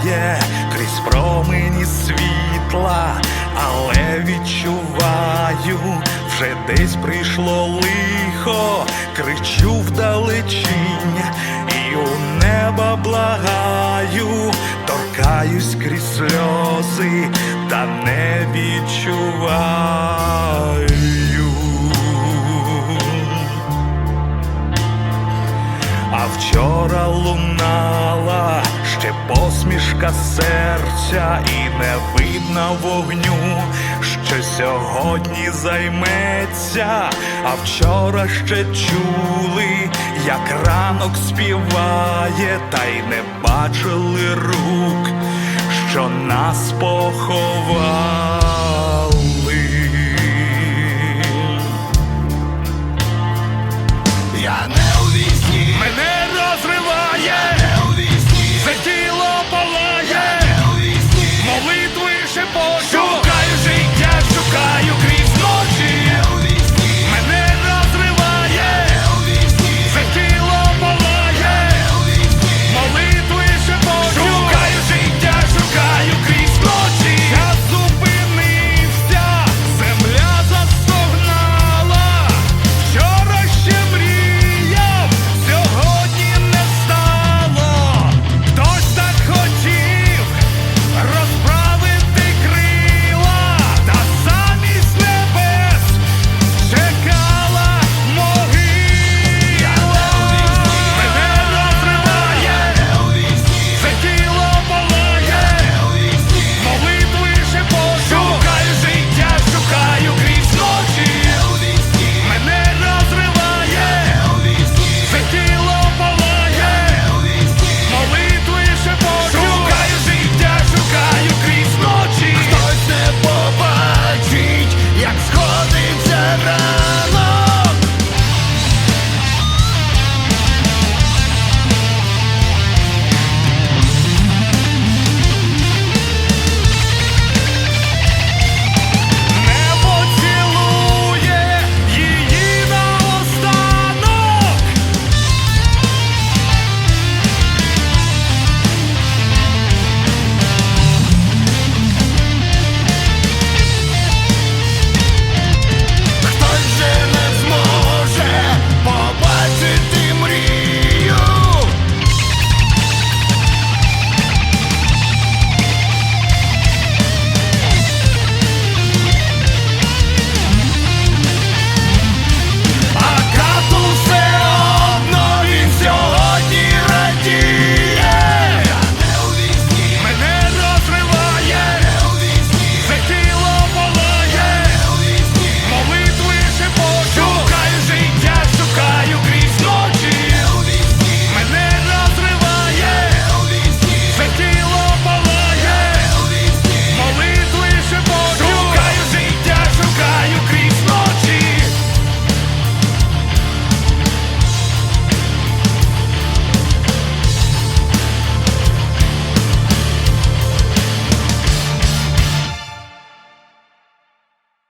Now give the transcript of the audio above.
сяє крізь промені світла, але відчуваю, вже десь прийшло лихо, кричу вдалечінь і у неба благаю, торкаюсь крізь сльози, та не відчуваю. А вчора лунала посмішка серця, і не видно вогню, що сьогодні займеться, а вчора ще чули, як ранок співає, та й не бачили рук, що нас поховає.